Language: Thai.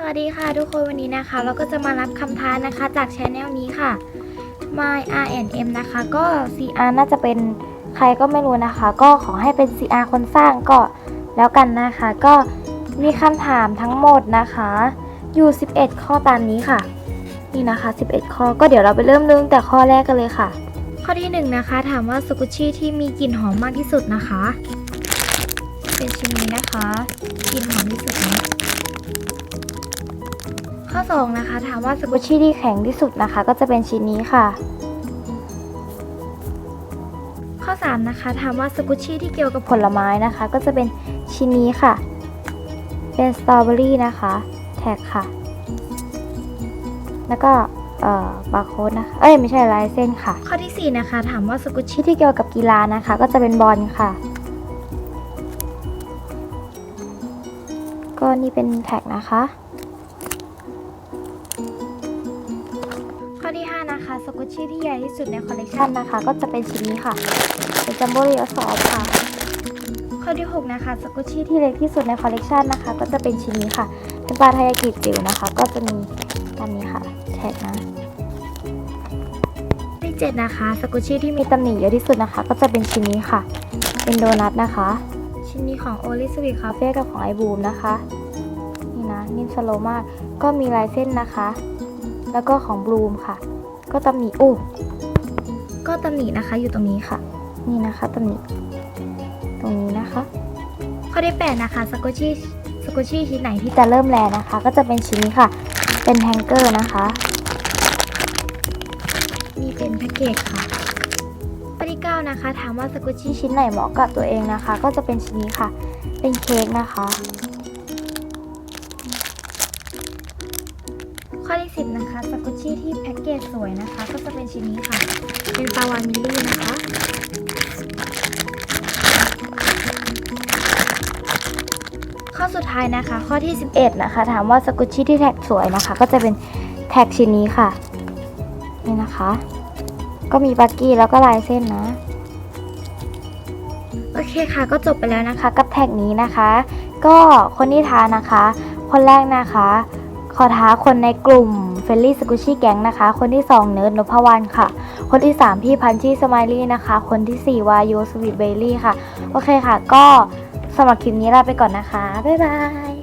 สวัสดีค่ะทุกคนวันนี้นะคะ เราก็จะมารับคำท้านะคะจากช anel นี้ค่ะ my r n m นะคะ ก็ cr น่าจะเป็นใครก็ไม่รู้นะคะ ก็ขอให้เป็น cr คนสร้างก็แล้วกันนะคะ ก็มีคำถามทั้งหมดนะคะ อยู่ 11 ข้อตามนี้ค่ะ นี่นะคะ 11 ข้อก็เดี๋ยวเราไปเริ่มเรื่องแต่ข้อแรกกันเลยค่ะ ข้อที่1นะคะ ถามว่าสกุชชี่ที่มีกลิ่นหอมมากที่สุดนะคะ เป็นชิ้นนี้นะคะกลิ่นหอมที่สุด ข้อ2นะคะถามว่าสกุชชี่ที่แข็งที่สุดนะคะ ก็จะเป็นชิ้นนี้ค่ะ ข้อ3นะคะถามว่าสกุชชี่ที่เกี่ยวกับผลไม้นะคะ ก็จะเป็นชิ้นนี้ค่ะ เป็นสตรอเบอรี่นะคะ แท็กค่ะ แล้วก็เอ่อบาร์โค้ดนะคะ เอ้ยไม่ใช่ลายเส้นค่ะ ข้อที่ 4 นะคะ ถามว่าสกุชชี่ที่เกี่ยวกับกีฬานะคะ ก็จะเป็นบอลค่ะ ก็นี่เป็นแท็กนะคะ ข้อที่ 5 นะคะสกุชชี่ที่ใหญ่ที่สุดในคอลเลกชันนะคะ ก็จะเป็นชิ้นนี้ค่ะ เป็นจัมโบ้เรียซอฟค่ะ ข้อที่ 6 นะคะสกุชชี่ที่เล็กที่สุดในคอลเลกชันนะคะ ก็จะเป็นชิ้นนี้ค่ะ เป็นปลาไทยากิจิ๋วนะคะ ก็จะมีตามนี้ค่ะแท็กนะที่7นะคะสกุชชี่ที่มีตำหนิเยอะที่สุดนะคะ ก็จะเป็นชิ้นนี้ค่ะ เป็นโดนัทนะคะ ชิ้นนี้ของโอลิสวีคาเฟ่กับของไอบูมนะคะ นี่นะนิ่มสโลมากก็มีลายเส้นนะคะ แล้วก็ของบลูมค่ะ ก็ตำหนิอู้ก็ตำหนินะคะอยู่ตรงนี้ค่ะ นี่นะคะตำหนิตรงนี้นะคะ ข้อที่8นะคะสกุชชี่สกุชชี่ชิ้นไหนที่จะเริ่มแลนะคะ ก็จะเป็นชิ้นนี้ค่ะ เป็นแฮงเกอร์นะคะนี่เป็นแพ็กเกจค่ะข้อที่9นะคะ ถามว่าสกุชชี่ชิ้นไหนเหมาะกับตัวเองนะคะ ก็จะเป็นชิ้นนี้ค่ะ เป็นเค้กนะคะ ข้อที่ 10 นะคะสกุชชี่ที่แพ็กเกจสวยนะคะ ก็จะเป็นชิ้นนี้ค่ะ เป็นปาวานมิลลี่นะคะข้อสุดท้ายนะคะ ข้อที่ 11 นะคะ ถามว่าสกุชชี่ที่แท็กสวยนะคะ ก็จะเป็นแท็กชิ้นนี้ค่ะ นี่นะคะ ก็มีบักกี้แล้วก็ลายเส้นนะโอเคค่ะก็จบไปแล้วนะคะ กับแท็กนี้นะคะ ก็คนที่ท้านะคะ คนแรกนะคะ ขอท้าคนในกลุ่มเฟลลี่สกุชี่แก๊งนะคะ คนที่ 2 เนิร์ดนพวรรณค่ะ คนที่ 3 พี่พันชี่สไมลี่นะคะ คนที่ 4 วายูสวีทเบลลี่ค่ะ โอเคค่ะ ก็สำหรับคลิปนี้ลาไปก่อนนะคะ บ๊ายบาย